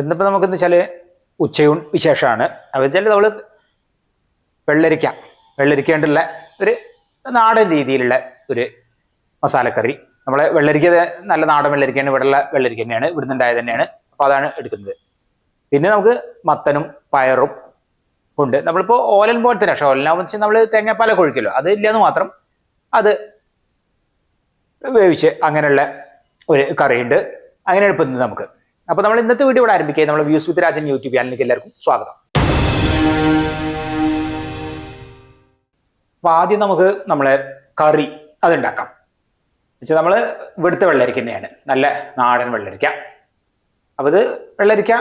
ഇന്നിപ്പോൾ നമുക്കെന്ന് വെച്ചാൽ ഉച്ചയൂൺ വിശേഷമാണ് അപ്പോൾ വെച്ചാൽ നമ്മൾ വെള്ളരിക്ക വെള്ളരിക്കേണ്ടുള്ള ഒരു നാടൻ രീതിയിലുള്ള ഒരു മസാലക്കറി. നമ്മളെ വെള്ളരിക്ക നല്ല നാടൻ വെള്ളരിക്കയാണ് ഇവിടെയുള്ള വെള്ളരിക്ക തന്നെയാണ് ഇവിടുന്ന് ഉണ്ടായത് തന്നെയാണ്. അപ്പോൾ അതാണ് എടുക്കുന്നത്. പിന്നെ നമുക്ക് മത്തനും പയറും ഉണ്ട്. നമ്മളിപ്പോൾ ഓലൻ പോലത്തെ പക്ഷേ ഓലനാകുമ്പോൾ വെച്ചാൽ നമ്മൾ തേങ്ങാപ്പാല കൊഴിക്കല്ലോ അത് ഇല്ലയെന്ന് മാത്രം അത് വേവിച്ച് അങ്ങനെയുള്ള ഒരു കറിയുണ്ട്. അങ്ങനെ എളുപ്പത്തിൽ നമുക്ക്. അപ്പോൾ നമ്മൾ ഇന്നത്തെ വീഡിയോ ഇവിടെ ആരംഭിക്കുക നമ്മൾ വ്യൂസ് വിത്ത് രാജൻ യൂട്യൂബ് ചാനലിലേക്ക് എല്ലാവർക്കും സ്വാഗതം. അപ്പോൾ ആദ്യം നമുക്ക് നമ്മളെ കറി അതുണ്ടാക്കാം. വെച്ചാൽ നമ്മൾ ഇവിടുത്തെ വെള്ളരിക്ക തന്നെയാണ് നല്ല നാടൻ വെള്ളരിക്ക. അപ്പോൾ ഇത് വെള്ളരിക്ക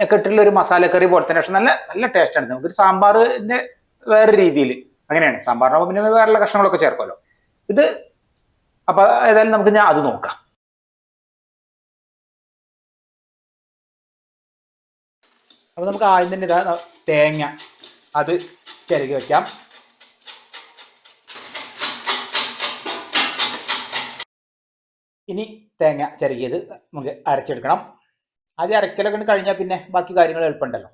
ഒക്കെ ഇട്ടുള്ള ഒരു മസാലക്കറി പോലെ തന്നെ. പക്ഷെ നല്ല നല്ല ടേസ്റ്റാണ് നമുക്കൊരു സാമ്പാറിന്റെ വേറെ രീതിയിൽ അങ്ങനെയാണ്. സാമ്പാറിനൊപ്പം പിന്നെ വേറെ കഷ്ണങ്ങളൊക്കെ ചേർക്കുമല്ലോ. ഇത് അപ്പൊ ഏതായാലും നമുക്ക് ഞാൻ അത് നോക്കാം. അപ്പൊ നമുക്ക് ആദ്യം തന്നെ ഇതാ തേങ്ങ. അത് ചിരകി വെക്കാം. ഇനി തേങ്ങ ചിരകിയത് നമുക്ക് അരച്ചെടുക്കണം. ആദ്യം അരക്കലൊക്കെ കഴിഞ്ഞാൽ പിന്നെ ബാക്കി കാര്യങ്ങൾ എളുപ്പമുണ്ടല്ലോ.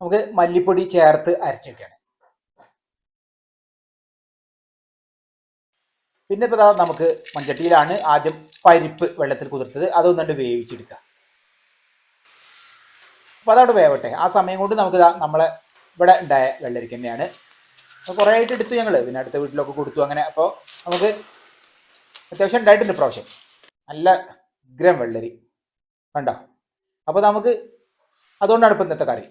നമുക്ക് മല്ലിപ്പൊടി ചേർത്ത് അരച്ചൊക്കെയാണ് പിന്നെ ഇപ്പോൾ നമുക്ക് മഞ്ചട്ടിയിലാണ് ആദ്യം പരിപ്പ് വെള്ളത്തിൽ കുതിർത്തത്. അതൊന്നുകൊണ്ട് വേവിച്ചെടുക്കുക അപ്പോൾ അതവിടെ വേവട്ടെ. ആ സമയം കൊണ്ട് നമുക്ക് നമ്മളെ ഇവിടെ ഉണ്ടായ വെള്ളരിക്ക തന്നെയാണ്. അപ്പോൾ കുറേ ആയിട്ട് എടുത്തു ഞങ്ങൾ പിന്നെ അടുത്ത വീട്ടിലൊക്കെ കൊടുത്തു അങ്ങനെ. അപ്പോൾ നമുക്ക് അത്യാവശ്യം ഉണ്ടായിട്ടുണ്ട് പ്രാവശ്യം നല്ല ഉഗ്രം വെള്ളരി. കണ്ടോ? അപ്പോൾ നമുക്ക് അതുകൊണ്ടാണ് ഇപ്പം ഇന്നത്തെ കറി.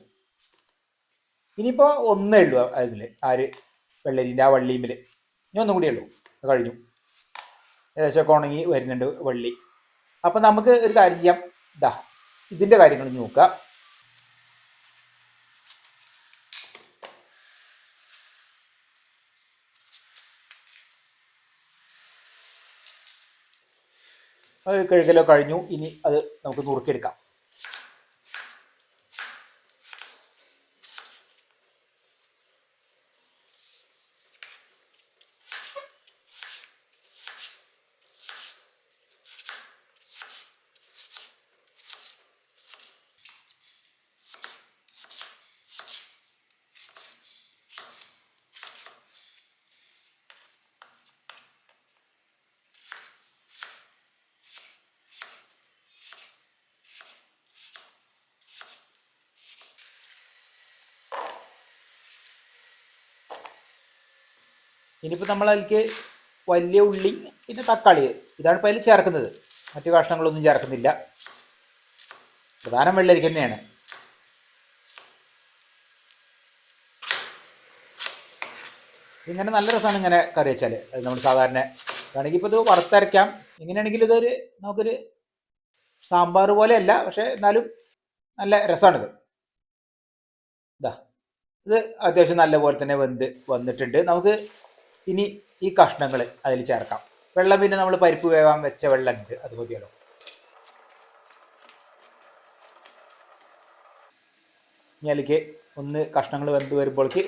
ഇനിയിപ്പോൾ ഒന്നേ ഉള്ളൂ അതിൽ ആര് വെള്ളരിന്റെ ആ വള്ളിയുമ്പിൽ ഇനി ഒന്നും കൂടിയേ ഉള്ളൂ. കഴിഞ്ഞു. ഏകദേശമൊക്കെ ഉണങ്ങി വരുന്നുണ്ട് വള്ളി. അപ്പം നമുക്ക് ഒരു കാര്യം ചെയ്യാം. ഇതാ ഇതിന്റെ കാര്യങ്ങൾ നോക്കാം. നോക്കുക കഴുകലോ കഴിഞ്ഞു. ഇനി അത് നമുക്ക് നുറുക്കിയെടുക്കാം. ഇനിയിപ്പോൾ നമ്മൾ അതിലേക്ക് വലിയ ഉള്ളി പിന്നെ തക്കാളി ഇതാണ് ഇപ്പോൾ അതിൽ ചേർക്കുന്നത്. മറ്റു കഷ്ണങ്ങളൊന്നും ചേർക്കുന്നില്ല. പ്രധാനം വെള്ളരിക്ക തന്നെയാണ്. ഇങ്ങനെ നല്ല രസമാണ് ഇങ്ങനെ കറി വെച്ചാൽ അത് നമ്മൾ സാധാരണ വേണമെങ്കിൽ ഇപ്പോൾ ഇത് വറുത്തരയ്ക്കാം. എങ്ങനെയാണെങ്കിലും ഇതൊരു നമുക്കൊരു സാമ്പാർ പോലെയല്ല പക്ഷേ എന്നാലും നല്ല രസമാണിത് ഇതാ ഇത് അത്യാവശ്യം നല്ല പോലെ തന്നെ വെന്ത് വന്നിട്ടുണ്ട്. നമുക്ക് ഇനി ഈ കഷ്ണങ്ങൾ അതിൽ ചേർക്കാം. വെള്ളം പിന്നെ നമ്മൾ പരിപ്പ് വേവാൻ വെച്ച വെള്ളം ഉണ്ട് അത് മതിയല്ലോ. ഇനി അതിലേക്ക് ഒന്ന് കഷ്ണങ്ങൾ വെന്ത് വരുമ്പോഴേക്ക്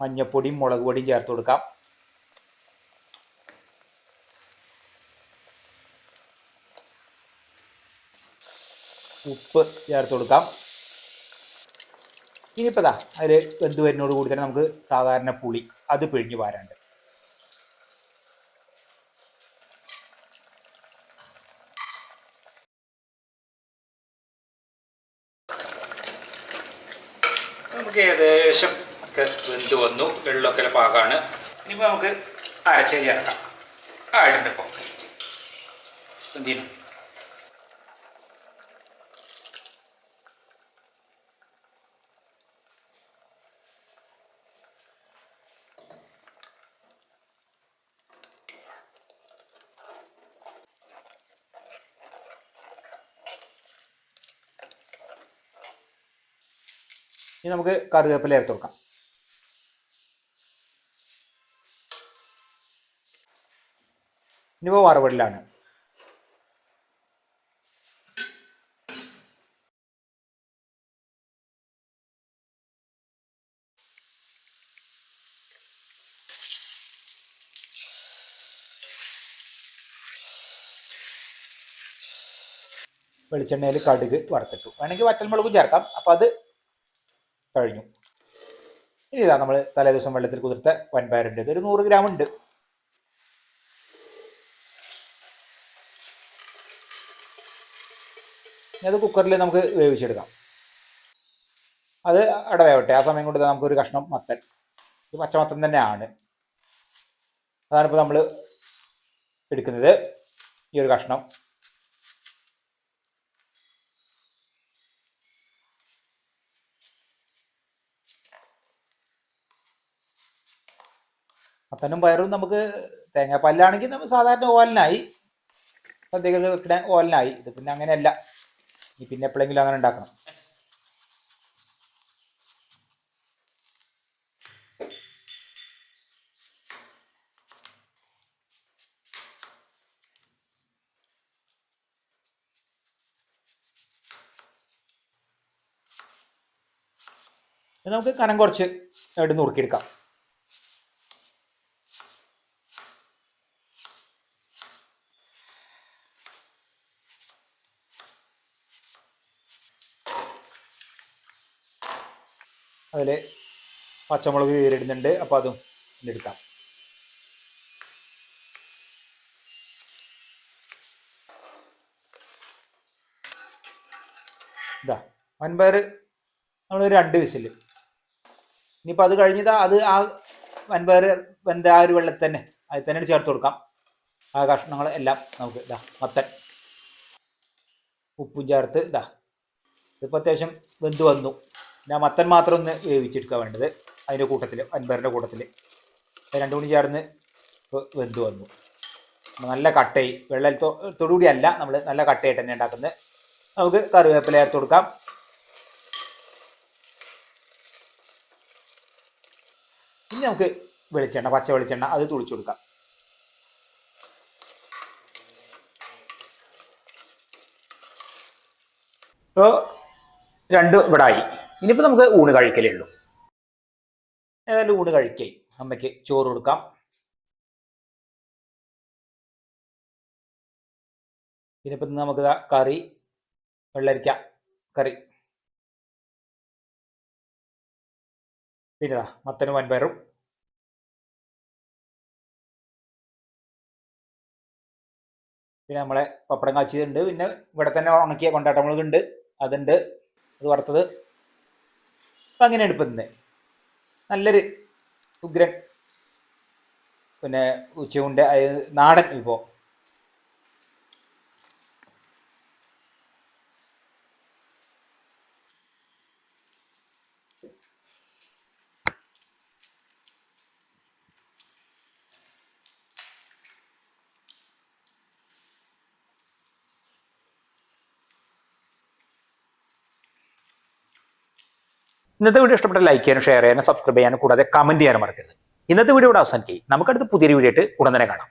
മഞ്ഞപ്പൊടിയും മുളക് പൊടിയും ചേർത്ത് കൊടുക്കാം. ഉപ്പ് ചേർത്ത് കൊടുക്കാം. ഇനിയിപ്പോൾ അതിൽ വെന്ത് വരുന്നതോട് കൂടി തന്നെ നമുക്ക് സാധാരണ പുളി അത് പിഴിഞ്ഞ് പാരാണ്ട് നമുക്ക് ഏകദേശം ഒക്കെ വെന്ത് വന്നു. വെള്ളമൊക്കെ പാകമാണ് ഇനിയിപ്പോൾ നമുക്ക് അരച്ചേ ചേർക്കാം. ആയിട്ടുണ്ട് ഇപ്പോൾ എന്ത് ഇനി നമുക്ക് കറിവേപ്പില ചേർത്ത് കൊടുക്കാം. ഇനിയിപ്പോൾ വറവിടലാണ്. വെളിച്ചെണ്ണയിൽ കടുക് വറുത്തിട്ടു. വേണമെങ്കിൽ വറ്റൽമുളകും ചേർക്കാം. അപ്പോൾ അത് കഴിഞ്ഞു. ഇനി ഇതാ നമ്മൾ തലേ ദിവസം വെള്ളത്തിൽ കുതിർത്ത വൻപയറുണ്ട് ഇതൊരു നൂറ് ഗ്രാം ഉണ്ട്. അത് കുക്കറിൽ നമുക്ക് വേവിച്ചെടുക്കാം. അത് അടവേവട്ടെ വേവട്ടെ ആ സമയം കൊണ്ട് നമുക്കൊരു കഷ്ണം മത്തൻ. ഇത് പച്ചമത്തൻ തന്നെയാണ്. അതാണ് ഇപ്പോൾ നമ്മൾ എടുക്കുന്നത്. ഈ ഒരു കഷ്ണം. മത്തനും പയറും നമുക്ക് തേങ്ങാപ്പാലിലാണെങ്കിൽ നമ്മൾ സാധാരണ ഓലനായി സദ്യകൾ വെക്കണ ഓലനായി ഇത് പിന്നെ അങ്ങനെയല്ല. ഇനി പിന്നെ എപ്പോഴെങ്കിലും അങ്ങനെ ഉണ്ടാക്കണം. നമുക്ക് കനം കുറച്ച് എടുത്ത് നുറുക്കിയെടുക്കാം. അതിൽ പച്ചമുളക് കീറിയിടുന്നുണ്ട്. അപ്പോൾ അതും എടുക്കാം. ഇതാ വൻപയർ നമ്മൾ രണ്ട് വിസിൽ ഇനിയിപ്പോൾ അത് കഴിഞ്ഞതാ അത് ആ വൻപയർ വെന്ത ആ ഒരു വെള്ളത്തിൽ തന്നെ അതിൽ തന്നെ ചേർത്ത് കൊടുക്കാം. ആ കഷ്ണങ്ങൾ എല്ലാം നമുക്ക് ഇതാ മത്തൻ ഉപ്പും ചേർത്ത് ഇതാ. ഇതിപ്പോൾ അത്യാവശ്യം വെന്ത് വന്നു. ഞാൻ മത്തൻ മാത്രം ഒന്ന് വേവിച്ചെടുക്കുക വേണ്ടത്. അതിന്റെ കൂട്ടത്തിൽ അൻപറിന്റെ കൂട്ടത്തിൽ. രണ്ടും കൂടി ചേർന്ന് വെന്ത് വന്നു. നല്ല കട്ടയി വെള്ളത്തോടുകൂടി അല്ല നമ്മൾ നല്ല കട്ടയായിട്ട് തന്നെ ഉണ്ടാക്കുന്നത്. നമുക്ക് കറിവേപ്പില ചേർത്ത് കൊടുക്കാം. ഇനി നമുക്ക് വെളിച്ചെണ്ണ പച്ച വെളിച്ചെണ്ണ അത് തുളിച്ചു കൊടുക്കാം. ഇപ്പോൾ രണ്ട് ഇവിടെ ആയി. ഇനിയിപ്പോൾ നമുക്ക് ഊണ് കഴിക്കലേ ഉള്ളൂ. ഏതായാലും ഊണ് കഴിക്കേ. അമ്മയ്ക്ക് ചോറ് കൊടുക്കാം. ഇനിയിപ്പോൾ നമുക്ക് കറി വെള്ളരിക്ക കറി. പിന്നെ മത്തനും വൻപയറും. പിന്നെ നമ്മളെ പപ്പടം കാച്ചിയതുണ്ട്. പിന്നെ ഇവിടെ തന്നെ ഉണക്കിയ കൊണ്ടാട്ടമുളക് ഉണ്ട് അതുണ്ട്. അത് വറുത്തത്. അപ്പം അങ്ങനെയാണ് ഇപ്പം ഇന്ന്. നല്ലൊരു ഉഗ്രൻ പിന്നെ ഉച്ചയുണ്ട് അത് നാടൻ ഇപ്പോൾ ഇന്നത്തെ വീഡിയോ ഇഷ്ടപ്പെട്ട ലൈക്ക് ചെയ്യാനും ഷെയർ ചെയ്യാനും സബ്സ്ക്രൈബ് ചെയ്യാനും കൂടാതെ കമന്റ് ചെയ്യാനും മറക്കരുത്. ഇന്നത്തെ വീഡിയോ ഇവിടെ അവസാനിക്കും നമുക്കടുത്ത് പുതിയൊരു വീഡിയോ ആയിട്ട് ഉടൻ തന്നെ കാണാം.